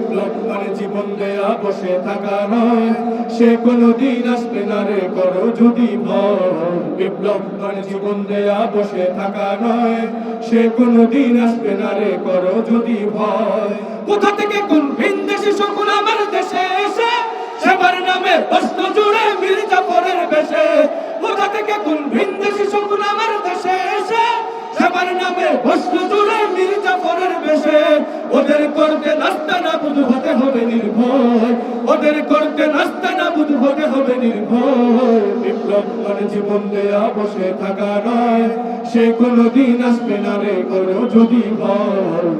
বিপ্লব মানে জীবন দেয়া বসে থাকা নয়। সে কোনো দিন আসবে না রে করো যদি ভয়। বিপ্লব মানে জীবন দেয়া বসে থাকা নয়। সে কোনো দিন আসবে না রে করো যদি ভয়। কোথা থেকে কোন ভিনদেশি শকুন আমার দেশে এসে, সেবার নামে প্রশ্ন জুড়ে মির্জাফরের বেশে। কোথা থেকে কোন ভিনদেশি শকুন আমার দেশে এসে, সেবার নামে প্রশ্ন জুড়ে মির্জাফরের বেশে। ওদের করতে না বুধ হতে হবে নির্ভয়। ওদের করতে নাস্তা না বুধ হতে হবে নির্ভয়। বিপ্লব মানে জীবন দেয়া, বসে থাকা নয়। সে কোনো দিন আসবে না রে করো যদি ভয়।